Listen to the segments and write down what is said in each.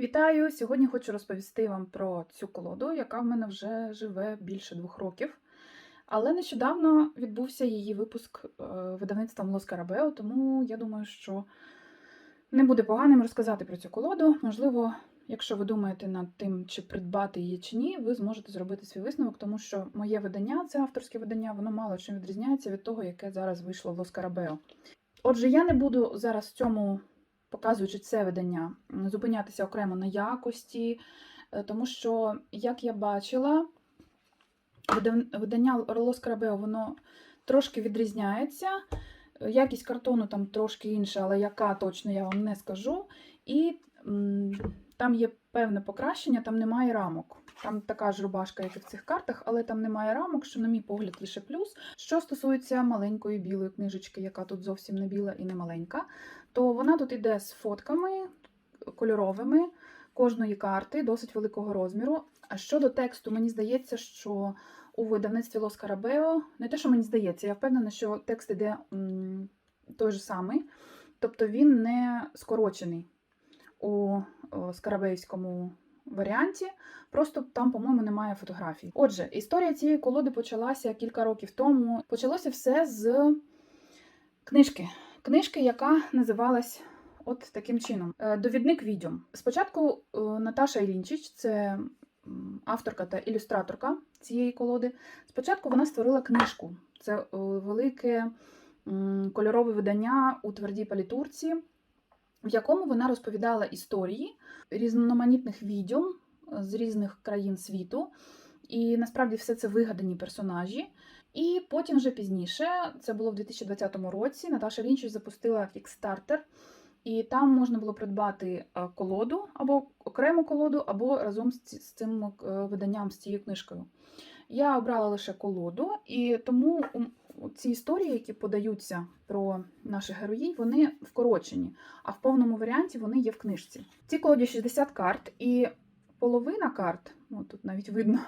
Вітаю! Сьогодні хочу розповісти вам про цю колоду, яка в мене вже живе більше двох років. Але нещодавно відбувся її випуск е, видавництвом Лос Карабео, тому я думаю, що не буде поганим розказати про цю колоду. Можливо, якщо ви думаєте над тим, чи придбати її чи ні, ви зможете зробити свій висновок, тому що моє видання, це авторське видання, воно мало чим відрізняється від того, яке зараз вийшло в Лос Карабео. Отже, я не буду зараз в цьому показуючи це видання, зупинятися окремо на якості, е, тому що, як я бачила, видання Орлос Карабео, воно трошки відрізняється. Е, Якість картону там трошки інша, але яка точно я вам не скажу. І там є певне покращення, там немає рамок. Там така ж рубашка, як і в цих картах, але там немає рамок, що, на мій погляд, лише плюс. Що стосується маленької білої книжечки, яка тут зовсім не біла і не маленька, то вона тут іде з фотками кольоровими кожної карти, досить великого розміру. А щодо тексту, мені здається, що у видавництві Лос Карабео, не те, що мені здається, я впевнена, що текст іде той же самий, тобто він не скорочений у скарабеївському варіанті. Просто там, по-моєму, немає фотографій. Отже, історія цієї колоди почалася кілька років тому. Почалося все з книжки. Книжки, яка називалась от таким чином: Е, Довідник відьом. Спочатку е, Наташа Ілінчич, це авторка та ілюстраторка цієї колоди. Спочатку вона створила книжку. Це е, велике кольорове видання у твердій палітурці, в якому вона розповідала історії різноманітних відьом з різних країн світу. І насправді все це вигадані персонажі. І потім вже пізніше, це було в 2020 році, Наташа Лінчич запустила Kickstarter, і там можна було придбати е, колоду або окрему колоду, або разом з ці- цим е, виданням, з цією книжкою. Я обрала лише колоду, і тому ці історії, які подаються про наших героїнь, вони вкорочені, а в повному варіанті вони є в книжці. В цій колоді 60 карт, і половина карт, ну тут навіть видно,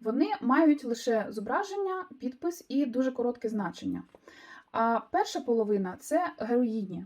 вони мають лише зображення, підпис і дуже коротке значення. А перша половина це героїні,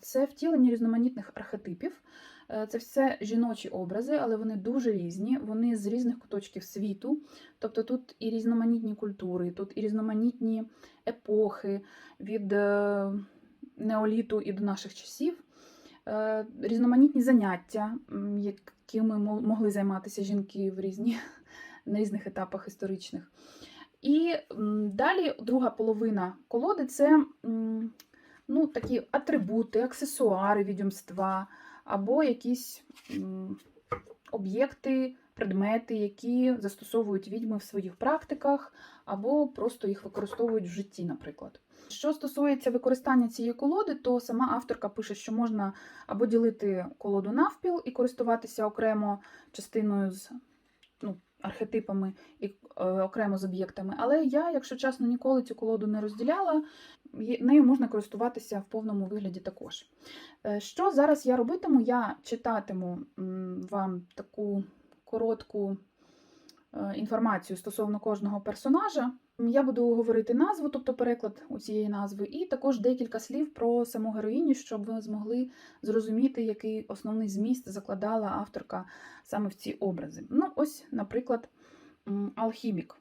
це втілення різноманітних архетипів. Е, Це все жіночі образи, але вони дуже різні, вони з різних куточків світу. Тобто тут і різноманітні культури, тут і різноманітні епохи від е, неоліту і до наших часів, Е, різноманітні заняття, якими могли займатися жінки в різні, на різних етапах історичних. І далі друга половина колоди це ну, такі атрибути, аксесуари відьомства, або якісь об'єкти, предмети, які застосовують відьми в своїх практиках, або просто їх використовують в житті, наприклад. Що стосується використання цієї колоди, то сама авторка пише, що можна або ділити колоду навпіл і користуватися окремо частиною з ну, архетипами і е, окремо з об'єктами. Але я, якщо чесно, ніколи цю колоду не розділяла. Нею можна користуватися в повному вигляді також. Е, Що зараз я робитиму? Я читатиму вам таку коротку е, інформацію стосовно кожного персонажа. Я буду говорити назву, тобто переклад у цієї назви, і також декілька слів про саму героїню, щоб ви змогли зрозуміти, який основний зміст закладала авторка саме в ці образи. Ну, ось, наприклад, алхімік.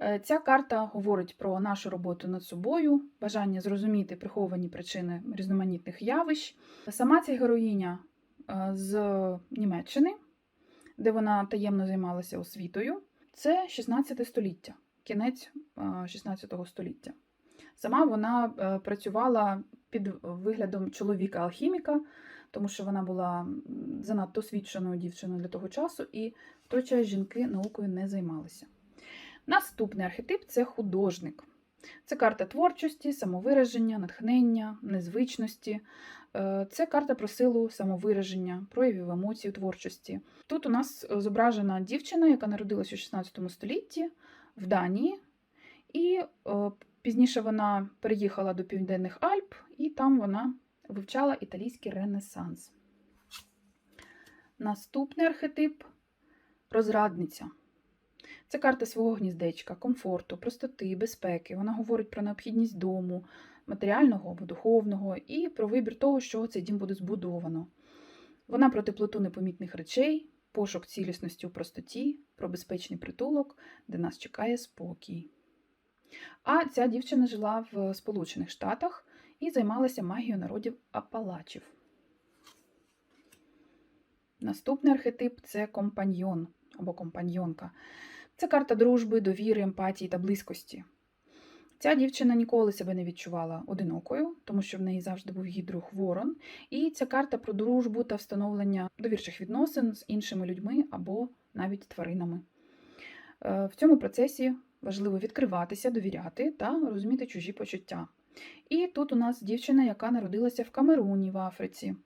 Е, Ця карта говорить про нашу роботу над собою, бажання зрозуміти приховані причини різноманітних явищ. Сама ця героїня е, з Німеччини, де вона таємно займалася освітою. Це 16 століття, кінець е, 16 століття. Сама вона е, працювала під виглядом чоловіка-алхіміка, тому що вона була занадто освіченою дівчиною для того часу, і в той час жінки наукою не займалися. Наступний архетип це художник. Це карта творчості, самовираження, натхнення, незвичності. Е, Це карта про силу самовираження, проявів емоцій творчості. Тут у нас е, зображена дівчина, яка народилась у 16 столітті в Данії, і е, пізніше вона переїхала до Південних Альп, і там вона вивчала італійський ренесанс. Наступний архетип розрадниця. Це карта свого гніздечка, комфорту, простоти, безпеки. Вона говорить про необхідність дому, матеріального або духовного, і про вибір того, що цей дім буде збудовано. Вона про теплоту непомітних речей, пошук цілісності у простоті, про безпечний притулок, де нас чекає спокій. А ця дівчина жила в Сполучених Штатах і займалася магією народів Апалачів. Наступний архетип це компаньйон або компаньйонка. Це карта дружби, довіри, емпатії та близькості. Ця дівчина ніколи себе не відчувала одинокою, тому що в неї завжди був її друг Ворон. І ця карта про дружбу та встановлення довірчих відносин з іншими людьми або навіть тваринами. Е, В цьому процесі важливо відкриватися, довіряти та розуміти чужі почуття. І тут у нас дівчина, яка народилася в Камеруні в Африці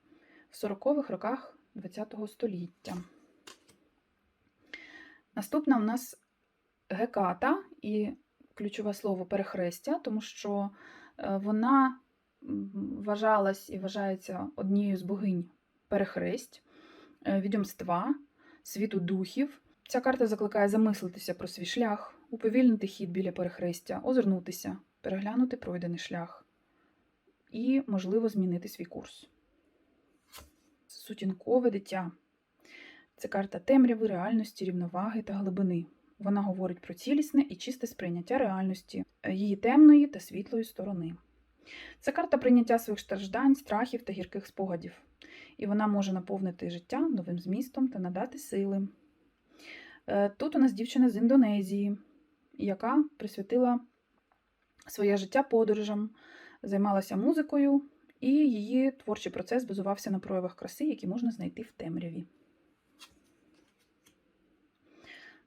в 40-х роках ХХ століття. Наступна у нас Геката і ключове слово перехрестя, тому що е, вона вважалась і вважається однією з богинь перехресть, е, відьомства, світу духів. Ця карта закликає замислитися про свій шлях, уповільнити хід біля перехрестя, озирнутися, переглянути пройдений шлях і, можливо, змінити свій курс. Сутінкове дитя. Це карта темряви, реальності, рівноваги та глибини. Вона говорить про цілісне і чисте сприйняття реальності, е, її темної та світлої сторони. Це карта прийняття своїх страждань, страхів та гірких спогадів, і вона може наповнити життя новим змістом та надати сили. Е, Тут у нас дівчина з Індонезії, яка присвятила своє життя подорожам, займалася музикою, і її творчий процес базувався на проявах краси, які можна знайти в темряві.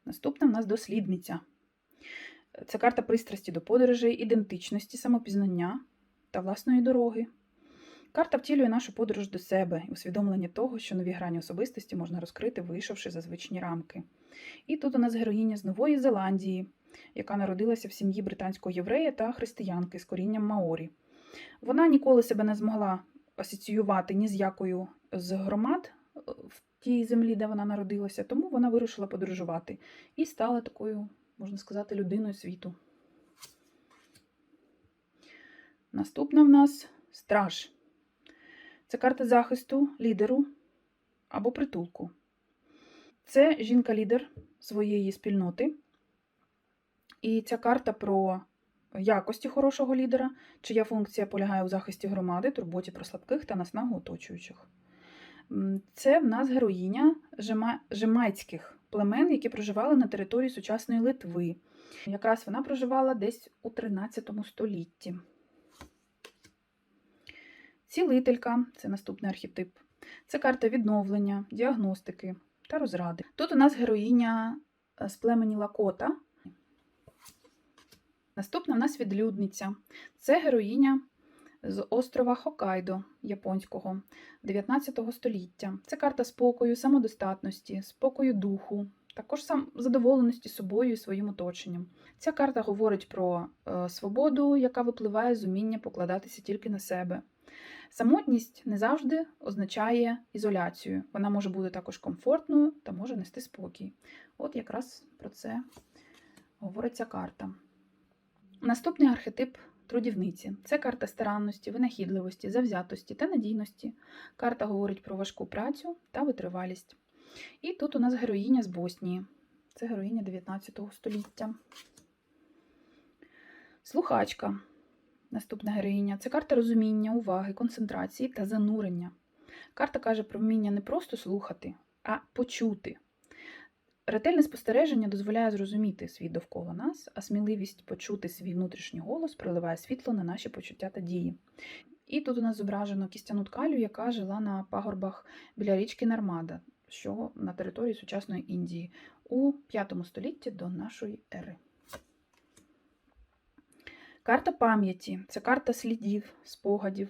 Наступна в нас дослідниця. Це карта пристрасті до подорожей, ідентичності, самопізнання та власної дороги. Карта втілює нашу подорож до себе і усвідомлення того, що нові грані особистості можна розкрити, вийшовши за звичні рамки. І тут у нас героїня з Нової Зеландії, яка народилася в сім'ї британського єврея та християнки з корінням Маорі. Вона ніколи себе не змогла асоціювати ні з якою з громад тій землі, де вона народилася, тому вона вирішила подорожувати і стала такою, можна сказати, людиною світу. Наступна в нас страж. Це карта захисту, лідеру або притулку. Це жінка-лідер своєї спільноти. І ця карта про якості хорошого лідера, чия функція полягає у захисті громади, турботі про слабких та наснагу оточуючих. Це в нас героїня жемайських племен, які проживали на території сучасної Литви. Якраз вона проживала десь у 13 столітті. Цілителька це наступний архетип. Це карта відновлення, діагностики та розради. Тут у нас героїня е, з племені Лакота. Наступна в нас відлюдниця. Це героїня з острова Хокайдо японського 19 століття. Це карта спокою, самодостатності, спокою духу, також сам задоволеності собою і своїм оточенням. Ця карта говорить про е, свободу, яка випливає з уміння покладатися тільки на себе. Самотність не завжди означає ізоляцію. Вона може бути також комфортною та може нести спокій. От якраз про це говорить ця карта. Наступний архетип трудівниці це карта старанності, винахідливості, завзятості та надійності. Карта говорить про важку працю та витривалість. І тут у нас героїня з Боснії. Це героїня 19 століття. Слухачка. Наступна героїня це карта розуміння, уваги, концентрації та занурення. Карта каже про вміння не просто слухати, а почути. Ретельне спостереження дозволяє зрозуміти світ довкола нас, а сміливість почути свій внутрішній голос проливає світло на наші почуття та дії. І тут у нас зображено кістяну ткалю, яка жила на пагорбах біля річки Нармада, що на території сучасної Індії у 5 столітті до нашої ери. Карта пам'яті це карта слідів, спогадів,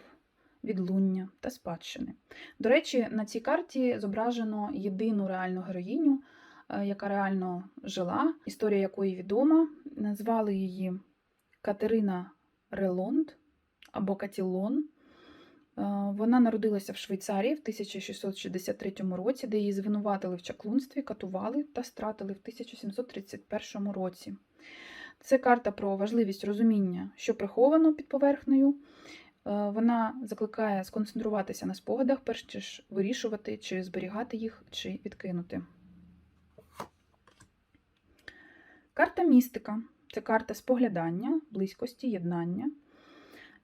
відлуння та спадщини. До речі, на цій карті зображено єдину реальну героїню, яка реально жила, історія якої відома. Назвали її Катерина Релонд або Катілон. Е, Вона народилася в Швейцарії в 1663 році, де її звинуватили в чаклунстві, катували та стратили в 1731 році. Це карта про важливість розуміння, що приховано під поверхнею, Вона закликає сконцентруватися на спогадах, перш ніж вирішувати, чи зберігати їх, чи відкинути. Карта містика це карта споглядання, близькості, єднання.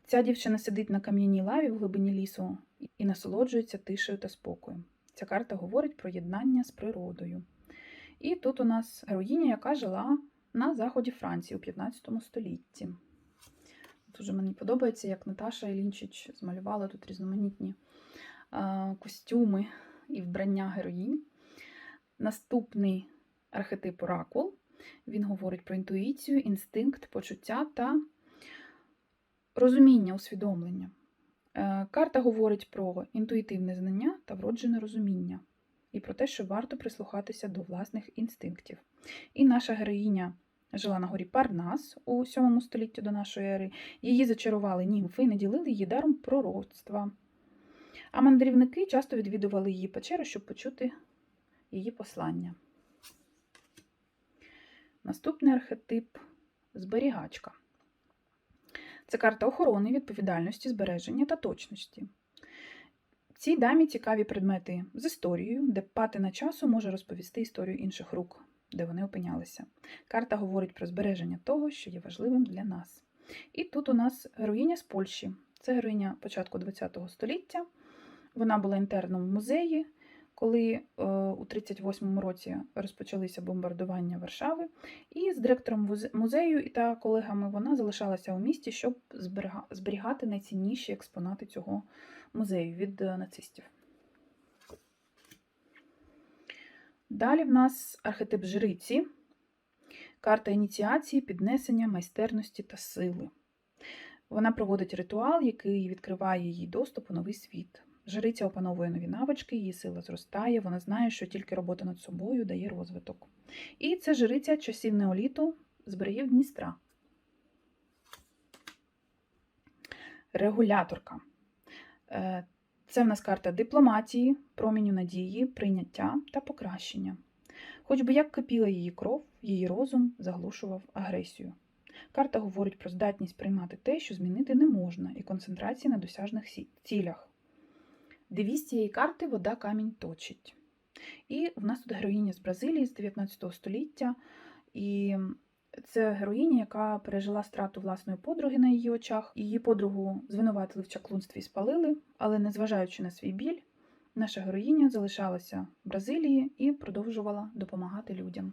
Ця дівчина сидить на кам'яній лаві в глибині лісу і насолоджується тишею та спокоєм. Ця карта говорить про єднання з природою. І тут у нас героїня, яка жила на заході Франції у 15 столітті. Дуже мені подобається, як Наташа Ілінчич змалювала тут різноманітні костюми і вбрання героїнь. Наступний архетип оракул. Він говорить про інтуїцію, інстинкт, почуття та розуміння, усвідомлення. Е, Карта говорить про інтуїтивне знання та вроджене розуміння, і про те, що варто прислухатися до власних інстинктів. І наша героїня жила на горі Парнас у 7 столітті до нашої ери. Її зачарували німфи і наділили її даром пророцтва. А мандрівники часто відвідували її печеру, щоб почути її послання. Наступний архетип зберігачка. Це карта охорони, відповідальності, збереження та точності. Цій дамі цікаві предмети з історією, де патина часу може розповісти історію інших рук, де вони опинялися. Карта говорить про збереження того, що є важливим для нас. І тут у нас героїня з Польщі. Це героїня початку ХХ століття. Вона була інтерном в музеї, коли е, у 38-му році розпочалися бомбардування Варшави. І з директором музею та колегами вона залишалася у місті, щоб зберігати найцінніші експонати цього музею від е, нацистів. Далі в нас архетип жриці, карта ініціації, піднесення, майстерності та сили. Вона проводить ритуал, який відкриває їй доступ у новий світ. Жриця опановує нові навички, її сила зростає, вона знає, що тільки робота над собою дає розвиток. І це жриця часів неоліту з берегів Дністра. Регуляторка. Е, Це в нас карта дипломатії, проміню надії, прийняття та покращення. Хоч би як кипіла її кров, її розум заглушував агресію. Карта говорить про здатність приймати те, що змінити не можна, і концентрації на досяжних цілях. Девіз цієї карти вода камінь точить. І в нас тут героїня з Бразилії з 19 століття. І це героїня, яка пережила страту власної подруги на її очах. Її подругу звинуватили в чаклунстві і спалили, але незважаючи на свій біль, наша героїня залишалася в Бразилії і продовжувала допомагати людям.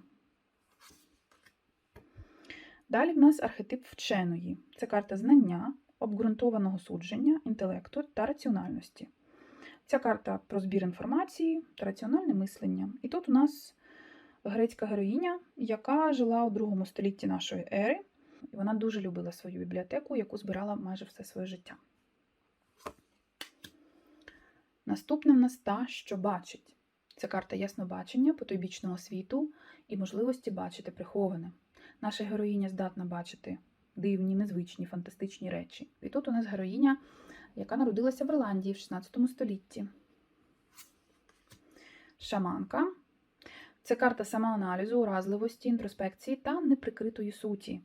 Далі в нас архетип вченої. Це карта знання, обґрунтованого судження, інтелекту та раціональності. Ця карта про збір інформації та раціональне мислення. І тут у нас грецька героїня, яка жила у другому столітті нашої ери. І вона дуже любила свою бібліотеку, яку збирала майже все своє життя. Наступна в нас та, що бачить. Це карта яснобачення, потойбічного світу і можливості бачити приховане. Наша героїня здатна бачити дивні, незвичні, фантастичні речі. І тут у нас героїня, яка народилася в Ірландії в 16 столітті. Шаманка це карта самоаналізу, уразливості, інтроспекції та неприкритої суті.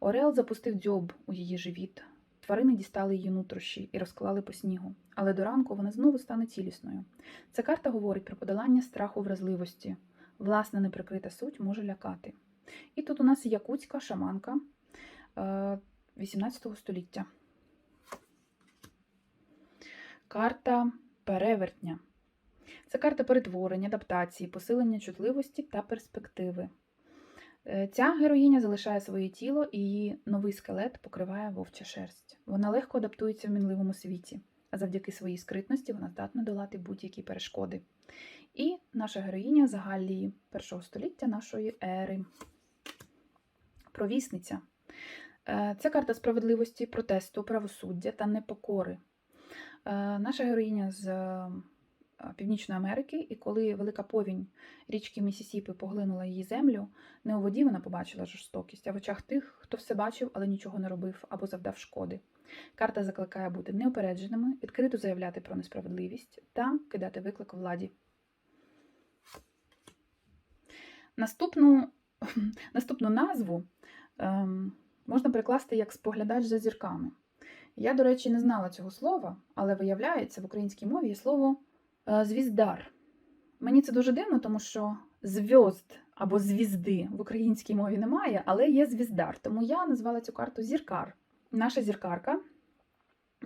Орел запустив дзьоб у її живіт. Тварини дістали її нутрощі і розклали по снігу. Але до ранку вона знову стане цілісною. Ця карта говорить про подолання страху вразливості. Власна неприкрита суть може лякати. І тут у нас якутська шаманка е, 18 століття. Карта перевертня. Це карта перетворення, адаптації, посилення чутливості та перспективи. Е, Ця героїня залишає своє тіло і її новий скелет покриває вовча шерсть. Вона легко адаптується в мінливому світі, а завдяки своїй скритності вона здатна долати будь-які перешкоди. І наша героїня з Галлії першого століття нашої ери. Провісниця. Е, Це карта справедливості, протесту, правосуддя та непокори. Е, Наша героїня з е, Північної Америки, і коли велика повінь річки Місісіпи поглинула її землю, не у воді вона побачила жорстокість, а в очах тих, хто все бачив, але нічого не робив або завдав шкоди. Карта закликає бути неупередженими, відкрито заявляти про несправедливість та кидати виклик владі. Наступну, наступну назву ем, можна перекласти як споглядач за зірками. Я, до речі, не знала цього слова, але виявляється, в українській мові є слово е, звіздар. Мені це дуже дивно, тому що зв'язд або звізди в українській мові немає, але є звіздар. Тому я назвала цю карту зіркар. Наша зіркарка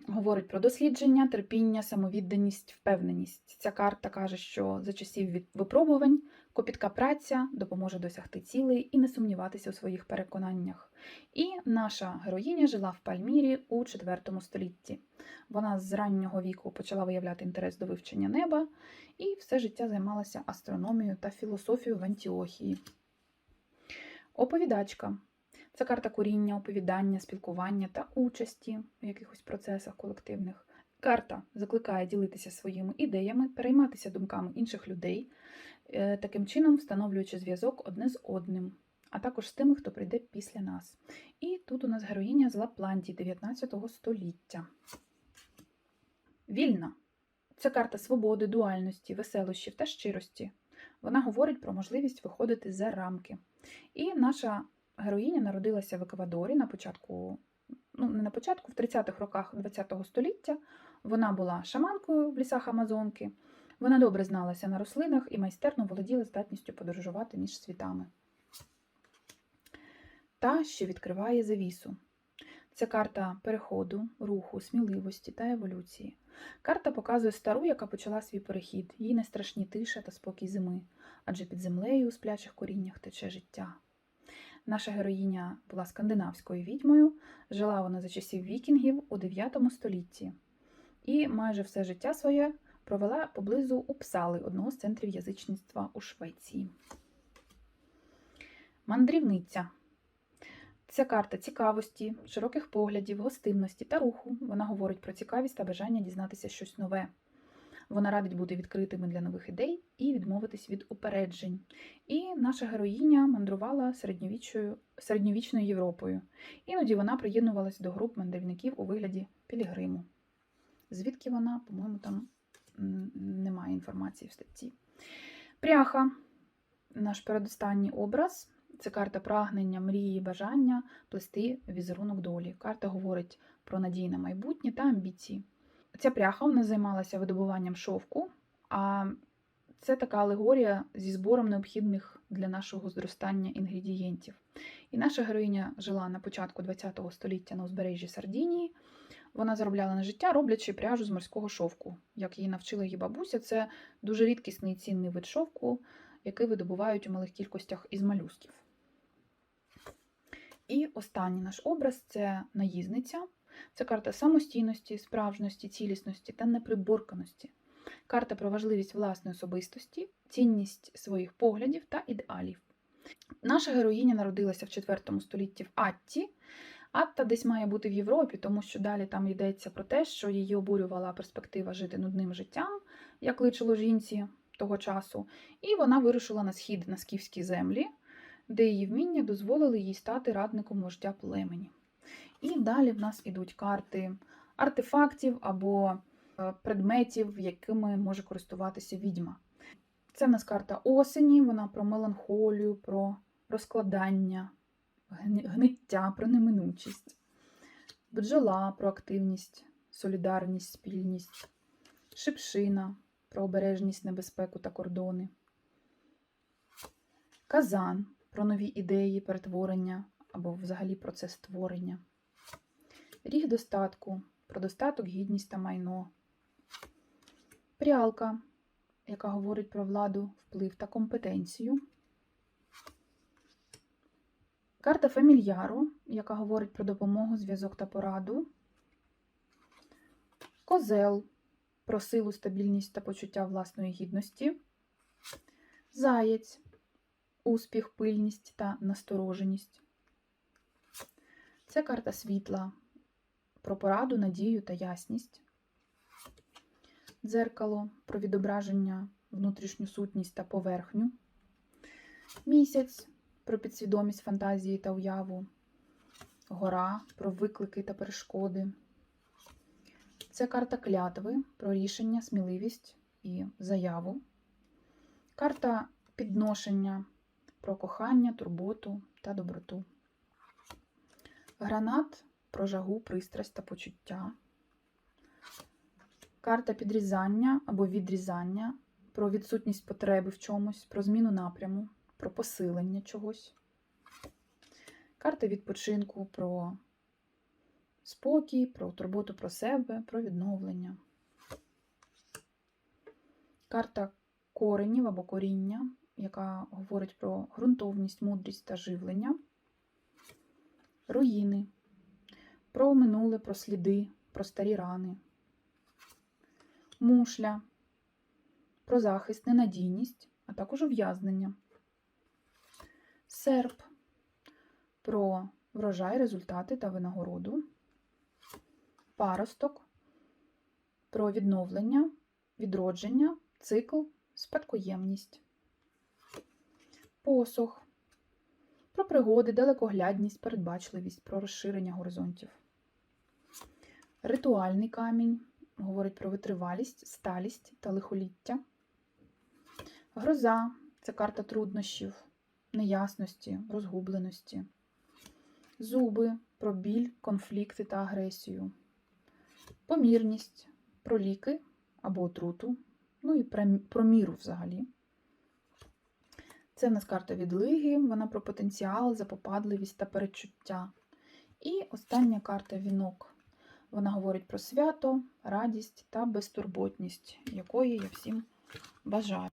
говорить про дослідження, терпіння, самовідданість, впевненість. Ця карта каже, що за часів від випробувань копітка праця допоможе досягти цілей і не сумніватися у своїх переконаннях. І наша героїня жила в Пальмірі у IV столітті. Вона з раннього віку почала виявляти інтерес до вивчення неба і все життя займалася астрономією та філософією в Антіохії. Оповідачка це карта коріння, оповідання, спілкування та участі в якихось процесах колективних. Карта закликає ділитися своїми ідеями, перейматися думками інших людей, е, таким чином встановлюючи зв'язок одне з одним, а також з тими, хто прийде після нас. І тут у нас героїня з Лапландії 19 століття. Вільна це карта свободи, дуальності, веселощів та щирості. Вона говорить про можливість виходити за рамки. І наша героїня народилася в Еквадорі на початку, ну не на початку, в 30-х роках ХХ століття. Вона була шаманкою в лісах Амазонки. Вона добре зналася на рослинах і майстерно володіла здатністю подорожувати між світами. Та, що відкриває завісу. Це карта переходу, руху, сміливості та еволюції. Карта показує стару, яка почала свій перехід, їй не страшні тиша та спокій зими, адже під землею у сплячих коріннях тече життя. Наша героїня була скандинавською відьмою, жила вона за часів вікінгів у 9 столітті і майже все життя своє провела поблизу Упсали, одного з центрів язичництва у Швеції. Мандрівниця. Це карта цікавості, широких поглядів, гостинності та руху. Вона говорить про цікавість та бажання дізнатися щось нове. Вона радить бути відкритими для нових ідей і відмовитись від упереджень. І наша героїня мандрувала середньовічною, середньовічною Європою. Іноді вона приєднувалась до груп мандрівників у вигляді Пілігриму. Звідки вона, по-моєму, там немає інформації в статті. Пряха наш передостанній образ. Це карта прагнення, мрії, бажання плести візерунок долі. Карта говорить про надії на майбутнє та амбіції. Ця пряха вона займалася видобуванням шовку, а це така алегорія зі збором необхідних для нашого зростання інгредієнтів. І наша героїня жила на початку ХХ століття на узбережжі Сардінії. Вона заробляла на життя, роблячи пряжу з морського шовку. Як її навчила її бабуся, це дуже рідкісний і цінний вид шовку, який видобувають у малих кількостях із малюсків. І останній наш образ це наїзниця. Це карта самостійності, справжності, цілісності та неприборканості. Карта про важливість власної особистості, цінність своїх поглядів та ідеалів. Наша героїня народилася в IV столітті в Атті. Атта десь має бути в Європі, тому що далі там йдеться про те, що її обурювала перспектива жити нудним життям, як личило жінці того часу. І вона вирушила на схід на скіфські землі, де її вміння дозволили їй стати радником вождя племені. І далі в нас ідуть карти артефактів або е, предметів, якими може користуватися відьма. Це в нас карта осені, вона про меланхолію, про розкладання, гниття, про неминучість. Бджола про активність, солідарність, спільність, шипшина про обережність, небезпеку та кордони. Казан про нові ідеї, перетворення або взагалі процес створення. Ріг достатку про достаток, гідність та майно. Прялка, яка говорить про владу, вплив та компетенцію. Карта фамільяру, яка говорить про допомогу, зв'язок та пораду. Козел про силу, стабільність та почуття власної гідності. Заєць успіх, пильність та настороженість. Це карта світла про пораду, надію та ясність. Дзеркало про відображення, внутрішню сутність та поверхню. Місяць про підсвідомість фантазії та уяву. Гора про виклики та перешкоди. Це карта клятви про рішення, сміливість і заяву. Карта підношення про кохання, турботу та доброту. Гранат про жагу, пристрасть та почуття. Карта підрізання або відрізання, про відсутність потреби в чомусь, про зміну напряму, про посилення чогось. Карта відпочинку про спокій, про турботу про себе, про відновлення. Карта коренів або коріння, яка говорить про ґрунтовність, мудрість та живлення. Руїни, про минуле, про сліди, про старі рани. Мушля, про захист, ненадійність, а також ув'язнення. Серп про врожай, результати та винагороду. Паросток про відновлення, відродження, цикл, спадкоємність. Посох про пригоди, далекоглядність, передбачливість, про розширення горизонтів. Ритуальний камінь говорить про витривалість, сталість та лихоліття. Гроза це карта труднощів, неясності, розгубленості. Зуби про біль, конфлікти та агресію. Помірність про ліки або отруту, ну і про- міру взагалі. Це в нас карта відлиги, вона про потенціал, запопадливість та перечуття. І остання карта вінок. Вона говорить про свято, радість та безтурботність, якої я всім бажаю.